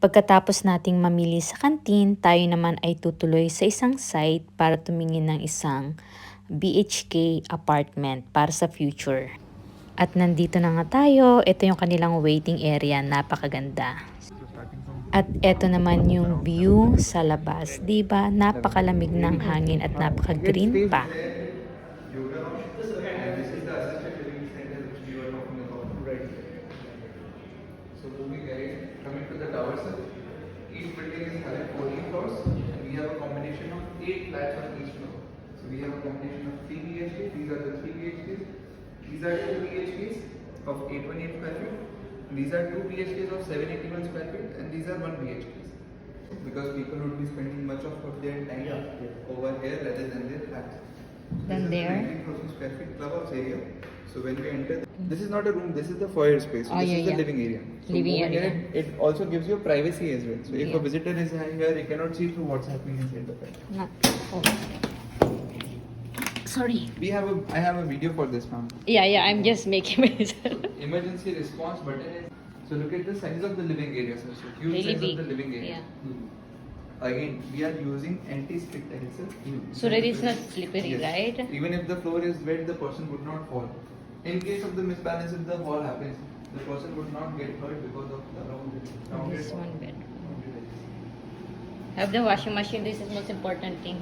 Pagkatapos nating mamili sa kantin, tayo naman ay tutuloy sa isang site para tumingin ng isang BHK apartment para sa future. At nandito na nga tayo, ito yung kanilang waiting area, napakaganda. At eto naman yung view sa labas, 'di ba? Napakalamig ng hangin at napaka-green pa. So moving ahead, coming to the tower sir, each building is having 14 floors and we have a combination of 8 flats on each floor. So we have a combination of 3 BHKs, these are the 3 BHKs, these are 2 BHKs of 818 square feet, these are 2 BHKs of 781 square feet and these are 1 BHKs. Because people would be spending much of their time over here rather than their flats. Than This is there. the 19,000 square feet clubhouse area. So when we enter, this is not a room. This is the foyer space. So Oh, this yeah, is the yeah. living area. So Living area. ahead, It also gives you privacy as well. So if Yeah. a visitor is here, he cannot see through what's happening inside the flat. Na, oh. Sorry. We have a. I have a video for this, ma'am. Yeah, yeah, I'm just making myself. Emergency response button is. So look at the size of the living area, sir. So huge Really size big. of the living area. Yeah. Hmm. Again, we are using anti-slip tiles, sir. Hmm. So that it's not slippery, Yes. right? Even if the floor is wet, the person would not fall. In case of the misbalance, if the fall happens, the person would not get hurt because of the rounded. rounded This one bedroom. Rounded edges. Have the washing machine. This is most important thing.